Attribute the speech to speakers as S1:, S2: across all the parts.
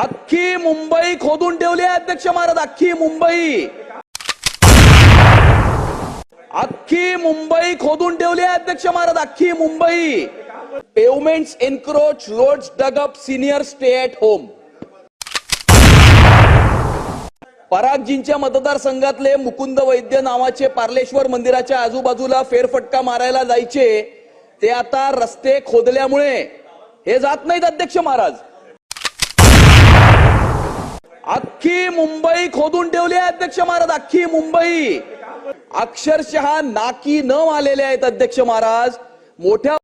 S1: अख्खी मुंबई खोदून ठेवली आहे अध्यक्ष महाराज अख्खी मुंबई. अख्खी मुंबई खोदून ठेवली आहे अध्यक्ष महाराज अख्खी Mumbai. Pavements encroach roads dug up senior stay at home परागजींच्या मतदारसंघातले मुकुंद वैद्य नावाचे पार्लेश्वर मंदिराच्या आजूबाजूला फेरफटका मारायला जायचे. ते आता रस्ते खोदल्यामुळे. हे जात नाहीत अध्यक्ष महाराज. अख्खी मुंबई खोदून ठेवली आहे अध्यक्ष महाराज अख्खी मुंबई. अक्षरशः नाकी न आलेले आहेत अध्यक्ष महाराज. मोठ्या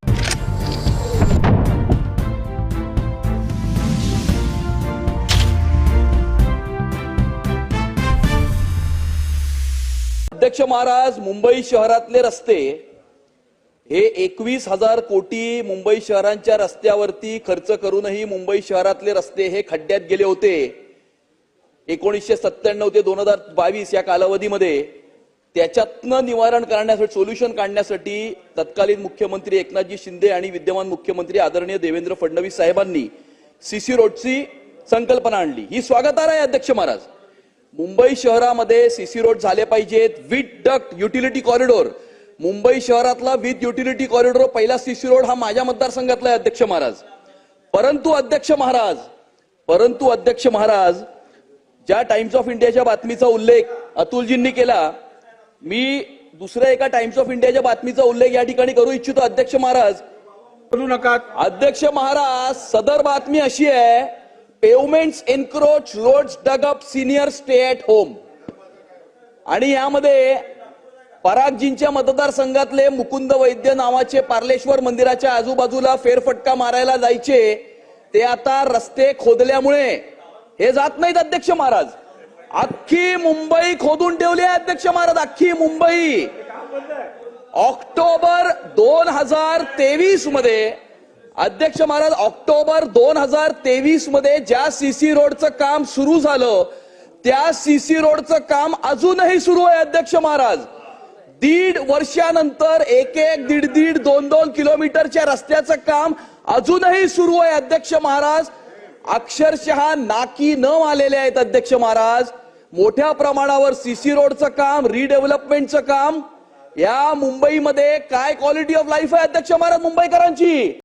S1: अध्यक्ष महाराज मुंबई शहरातले रस्ते. हे एकवीस हजार कोटी मुंबई शहरांच्या रस्त्यावरती खर्च करूनही मुंबई शहरातले रस्ते हे खड्ड्यात गेले होते. एकोणीसशे सत्त्याण्णव ते दोन हजार बावीस या कालावधीमध्ये त्याच्यातनं निवारण करण्यासाठी सोल्युशन काढण्यासाठी तत्कालीन मुख्यमंत्री एकनाथजी शिंदे आणि विद्यमान मुख्यमंत्री आदरणीय देवेंद्र फडणवीस साहेबांनी सीसी रोडची संकल्पना आणली. ही स्वागतार्ह आहे अध्यक्ष महाराज. मुंबई शहरामध्ये सीसी रोड झाले पाहिजेत with duct utility corridor. Mumbai शहरातला विथ युटिलिटी कॉरिडोर पहिला सीसी रोड हा माझ्या मतदारसंघातला आहे अध्यक्ष महाराज. परंतु अध्यक्ष महाराज परंतु अध्यक्ष महाराज ज्या टाइम्स ऑफ इंडियाच्या बातमीचा उल्लेख अतुलजींनी केला मी दुसऱ्या एका टाइम्स ऑफ इंडियाच्या बातमीचा उल्लेख या ठिकाणी करू इच्छितो. अध्यक्ष महाराज
S2: करू नका
S1: अध्यक्ष महाराज सदर बातमी अशी आहे pavements encroach roads dug up senior stay at home आणि यामध्ये परागजींच्या मतदारसंघातले मुकुंद वैद्य नावाचे पार्लेश्वर मंदिराच्या आजूबाजूला फेरफटका मारायला जायचे ते आता रस्ते खोदल्यामुळे हे जात नाहीत अध्यक्ष महाराज. अख्खी मुंबई खोदून ठेवली आहे अध्यक्ष महाराज अख्खी मुंबई. ऑक्टोबर दोन हजार तेवीसमध्ये अध्यक्ष महाराज ऑक्टोबर दोन हजार तेवीसमध्ये ज्या सीसी रोडचं काम सुरू झालं त्या सीसी रोडचं काम अजूनही सुरू आहे अध्यक्ष महाराज. दीड वर्षानंतर एक एक दीड दीड दोन दोन किलोमीटरच्या रस्त्याचं काम अजूनही सुरू आहे अध्यक्ष महाराज. अक्षरशः नाकी न आलेले आहेत अध्यक्ष महाराज. मोठ्या प्रमाणावर सीसी रोडचं काम रिडेव्हलपमेंटचं काम. या मुंबईमध्ये काय क्वालिटी ऑफ लाईफ आहे अध्यक्ष महाराज मुंबईकरांची?